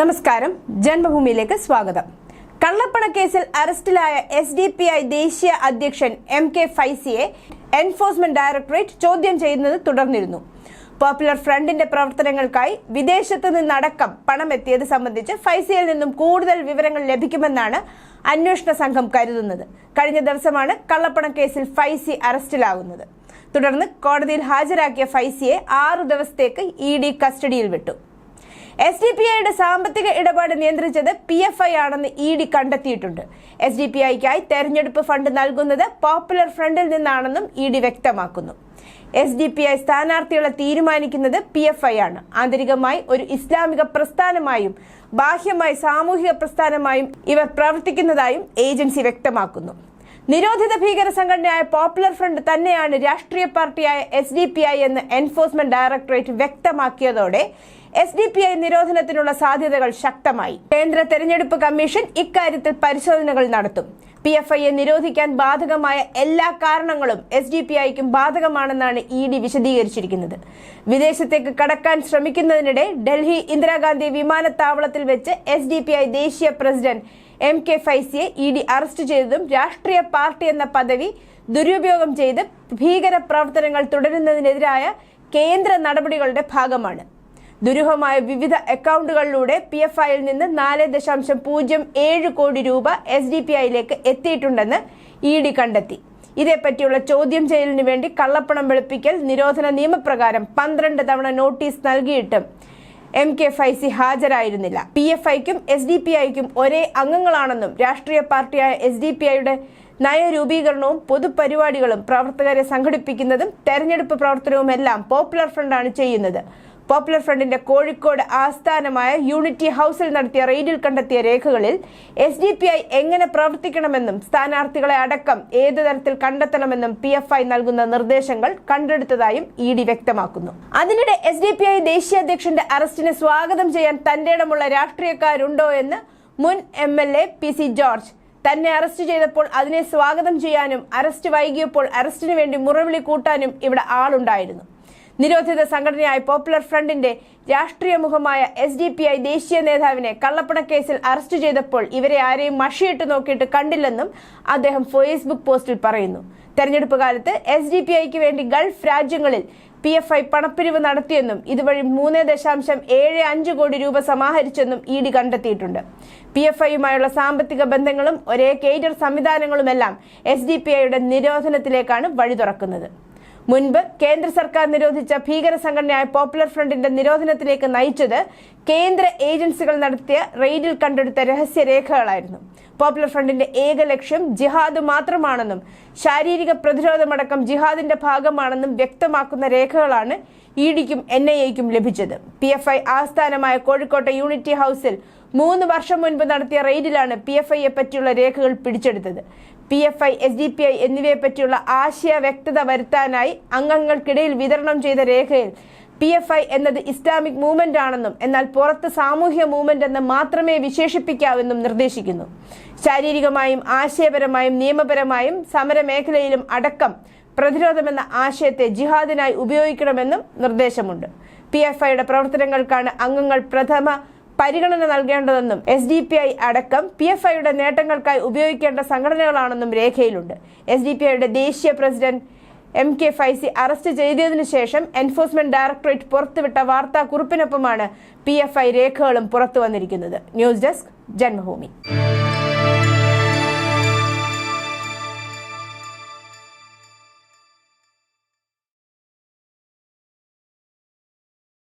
നമസ്കാരം. ജന്മഭൂമിയിലേക്ക് സ്വാഗതം. കള്ളപ്പണ കേസിൽ അറസ്റ്റിലായ എസ് ഡി പി ഐ ദേശീയ അധ്യക്ഷൻ എം കെ ഫൈസിയെ എൻഫോഴ്സ്മെന്റ് ഡയറക്ടറേറ്റ് ചോദ്യം ചെയ്യുന്നത് തുടർന്നിരുന്നു. പോപ്പുലർ ഫ്രണ്ടിന്റെ പ്രവർത്തനങ്ങൾക്കായി വിദേശത്ത് നിന്നടക്കം പണം എത്തിയത് സംബന്ധിച്ച് ഫൈസിയിൽ നിന്നും കൂടുതൽ വിവരങ്ങൾ ലഭിക്കുമെന്നാണ് അന്വേഷണ സംഘം കരുതുന്നത്. കഴിഞ്ഞ ദിവസമാണ് കള്ളപ്പണ കേസിൽ ഫൈസി അറസ്റ്റിലാകുന്നത്. തുടർന്ന് കോടതിയിൽ ഹാജരാക്കിയ ഫൈസിയെ ആറു ദിവസത്തേക്ക് ഇ ഡി കസ്റ്റഡിയിൽ വിട്ടു. എസ് ഡി പി ഐയുടെ സാമ്പത്തിക ഇടപാട് നിയന്ത്രിച്ചത് പി എഫ് ഐ ആണെന്ന് ഇ ഡി കണ്ടെത്തിയിട്ടുണ്ട്. എസ് ഡി പി ഐക്കായി തെരഞ്ഞെടുപ്പ് ഫണ്ട് നൽകുന്നത് പോപ്പുലർ ഫ്രണ്ടിൽ നിന്നാണെന്നും ഇ ഡി വ്യക്തമാക്കുന്നു. എസ് ഡി പി ഐ സ്ഥാനാർത്ഥികളെ തീരുമാനിക്കുന്നത് പി എഫ് ഐ ആണ്. ആന്തരികമായി ഒരു ഇസ്ലാമിക പ്രസ്ഥാനമായും ബാഹ്യമായി സാമൂഹിക പ്രസ്ഥാനമായും ഇവർ പ്രവർത്തിക്കുന്നതായും ഏജൻസി വ്യക്തമാക്കുന്നു. നിരോധിത ഭീകര സംഘടനയായ പോപ്പുലർ ഫ്രണ്ട് തന്നെയാണ് രാഷ്ട്രീയ പാർട്ടിയായ എസ് ഡി പി ഐ എന്ന് എൻഫോഴ്സ്മെന്റ് ഡയറക്ടറേറ്റ് വ്യക്തമാക്കിയതോടെ എസ് ഡി പി ഐ നിരോധനത്തിനുള്ള സാധ്യതകൾ ശക്തമായി. കേന്ദ്ര തെരഞ്ഞെടുപ്പ് കമ്മീഷൻ ഇക്കാര്യത്തിൽ പരിശോധനകൾ നടത്തും. പി എഫ് ഐയെ നിരോധിക്കാൻ ബാധകമായ എല്ലാ കാരണങ്ങളും എസ് ഡി പി ഐക്കും ബാധകമാണെന്നാണ് ഇ ഡി വിശദീകരിച്ചിരിക്കുന്നത്. വിദേശത്തേക്ക് കടക്കാൻ ശ്രമിക്കുന്നതിനിടെ ഡൽഹി ഇന്ദിരാഗാന്ധി വിമാനത്താവളത്തിൽ വെച്ച് എസ് ഡി പി ഐ ദേശീയ പ്രസിഡന്റ് എം കെ ഫൈസിയെ ഇ ഡി അറസ്റ്റ് ചെയ്തതും രാഷ്ട്രീയ പാർട്ടി എന്ന പദവി ദുരുപയോഗം ചെയ്ത് ഭീകര പ്രവർത്തനങ്ങൾ തുടരുന്നതിനെതിരായ കേന്ദ്ര നടപടികളുടെ ഭാഗമാണ്. ദുരൂഹമായ വിവിധ അക്കൗണ്ടുകളിലൂടെ പി എഫ് ഐയിൽ നിന്ന് നാല് ദശാംശം പൂജ്യം ഏഴ് കോടി രൂപ എസ് ഡി പി ഐയിലേക്ക് എത്തിയിട്ടുണ്ടെന്ന് ഇ ഡി കണ്ടെത്തി. ഇതേപ്പറ്റിയുള്ള ചോദ്യം ചെയ്യലിനു വേണ്ടി കള്ളപ്പണം വെളുപ്പിക്കൽ നിരോധന നിയമപ്രകാരം പന്ത്രണ്ട് തവണ നോട്ടീസ് നൽകിയിട്ടും എം കെ ഫൈസി ഹാജരായിരുന്നില്ല. പി എഫ് ഐക്കും എസ് ഡി പി ഐക്കും ഒരേ അംഗങ്ങളാണെന്നും രാഷ്ട്രീയ പാർട്ടിയായ എസ് ഡി പി ഐയുടെ നയരൂപീകരണവും പൊതുപരിപാടികളും പ്രവർത്തകരെ സംഘടിപ്പിക്കുന്നതും തെരഞ്ഞെടുപ്പ് പ്രവർത്തനവുമെല്ലാം പോപ്പുലർ ഫ്രണ്ടാണ് ചെയ്യുന്നത്. പോപ്പുലർ ഫ്രണ്ടിന്റെ കോഴിക്കോട് ആസ്ഥാനമായ യൂണിറ്റി ഹൌസിൽ നടത്തിയ റെയ്ഡിൽ കണ്ടെത്തിയ രേഖകളിൽ എസ് ഡി പി ഐ എങ്ങനെ പ്രവർത്തിക്കണമെന്നും സ്ഥാനാർത്ഥികളെ അടക്കം ഏതു തരത്തിൽ കണ്ടെത്തണമെന്നും പി എഫ് ഐ നൽകുന്ന നിർദ്ദേശങ്ങൾ കണ്ടെടുത്തതായും ഇ ഡി വ്യക്തമാക്കുന്നു. അതിനിടെ എസ് ഡി പി ഐ ദേശീയ അധ്യക്ഷന്റെ അറസ്റ്റിനെ സ്വാഗതം ചെയ്യാൻ തന്റെ ഇടമുള്ള രാഷ്ട്രീയക്കാരുണ്ടോ എന്ന് മുൻ M L A P C George തന്നെ അറസ്റ്റ് ചെയ്തപ്പോൾ അതിനെ സ്വാഗതം ചെയ്യാനും അറസ്റ്റ് വൈകിയപ്പോൾ അറസ്റ്റിന് വേണ്ടി മുറവിളി കൂട്ടാനും ഇവിടെ ആളുണ്ടായിരുന്നു. നിരോധിത സംഘടനയായ പോപ്പുലർ ഫ്രണ്ടിന്റെ രാഷ്ട്രീയ മുഖമായ എസ് ഡി പി ഐ ദേശീയ നേതാവിനെ കള്ളപ്പണ കേസിൽ അറസ്റ്റ് ചെയ്തപ്പോൾ ഇവരെ ആരെയും മഷിയിട്ട് നോക്കിയിട്ട് കണ്ടില്ലെന്നും അദ്ദേഹം ഫേസ്ബുക്ക് പോസ്റ്റിൽ പറയുന്നു. തെരഞ്ഞെടുപ്പ് കാലത്ത് എസ് ഡി പി ഐക്ക് വേണ്ടി ഗൾഫ് രാജ്യങ്ങളിൽ പി എഫ് ഐ പണപ്പിരിവ് നടത്തിയെന്നും ഇതുവഴി മൂന്ന് ദശാംശം ഏഴ് അഞ്ച് കോടി രൂപ സമാഹരിച്ചെന്നും ഇ ഡി കണ്ടെത്തിയിട്ടുണ്ട്. പി എഫ് ഐയുമായുള്ള സാമ്പത്തിക ബന്ധങ്ങളും ഒരേ കേഡർ സംവിധാനങ്ങളുമെല്ലാം എസ് ഡി പി ഐയുടെ നിരോധനത്തിലേക്കാണ് വഴി തുറക്കുന്നത് മുൻപ് കേന്ദ്ര സർക്കാർ നിരോധിച്ച ഭീകര സംഘടനയായ പോപ്പുലർ ഫ്രണ്ടിന്റെ നിരോധനത്തിലേക്ക് നയിച്ചത് കേന്ദ്ര ഏജൻസികൾ നടത്തിയ റെയ്ഡിൽ കണ്ടെടുത്ത രഹസ്യ രേഖകളായിരുന്നു. പോപ്പുലർ ഫ്രണ്ടിന്റെ ഏക ലക്ഷ്യം ജിഹാദ് മാത്രമാണെന്നും ശാരീരിക പ്രതിരോധമടക്കം ജിഹാദിന്റെ ഭാഗമാണെന്നും വ്യക്തമാക്കുന്ന രേഖകളാണ് ഇ ഡിക്കും എൻ ഐ എക്കും ലഭിച്ചത്. പി എഫ് ഐ ആസ്ഥാനമായ കോഴിക്കോട്ടെ യൂണിറ്റി ഹൌസിൽ മൂന്ന് വർഷം മുൻപ് നടത്തിയ റെയ്ഡിലാണ് പി എഫ് ഐയെ പറ്റിയുള്ള രേഖകൾ പിടിച്ചെടുത്തത്. P F I S D P I എന്നിവയെ പറ്റിയുള്ള ആശയ വ്യക്തത വരുത്താനായി അംഗങ്ങൾക്കിടയിൽ വിതരണം ചെയ്ത രേഖയിൽ പി എഫ് ഐ എന്നത് ഇസ്ലാമിക് മൂവ്മെന്റ് ആണെന്നും എന്നാൽ പുറത്ത് സാമൂഹ്യ മൂവ്മെന്റ് എന്ന് മാത്രമേ വിശേഷിപ്പിക്കാവെന്നും നിർദ്ദേശിക്കുന്നു. ശാരീരികമായും ആശയപരമായും നിയമപരമായും സമരമേഖലയിലും അടക്കം പ്രതിരോധമെന്ന ആശയത്തെ ജിഹാദിനായി ഉപയോഗിക്കണമെന്നും നിർദ്ദേശമുണ്ട്. പി എഫ് ഐയുടെ പ്രവർത്തനങ്ങൾക്കാണ് അംഗങ്ങൾ പ്രഥമ പരിഗണന നൽകേണ്ടതെന്നും എസ് ഡി പി ഐ അടക്കം പി എഫ് ഐയുടെ നേട്ടങ്ങൾക്കായി ഉപയോഗിക്കേണ്ട സംഘടനകളാണെന്നും രേഖയിലുണ്ട്. എസ് ഡി പി ഐയുടെ ദേശീയ president M K Faizy arrest ചെയ്തതിനു ശേഷം എൻഫോഴ്സ്മെന്റ് ഡയറക്ടറേറ്റ് പുറത്തുവിട്ട വാർത്താ കുറിപ്പിനൊപ്പമാണ് പി എഫ് ഐ രേഖകളും പുറത്തു വന്നിരിക്കുന്നത് ന്യൂസ് ഡെസ്ക് ജന്മഭൂമി.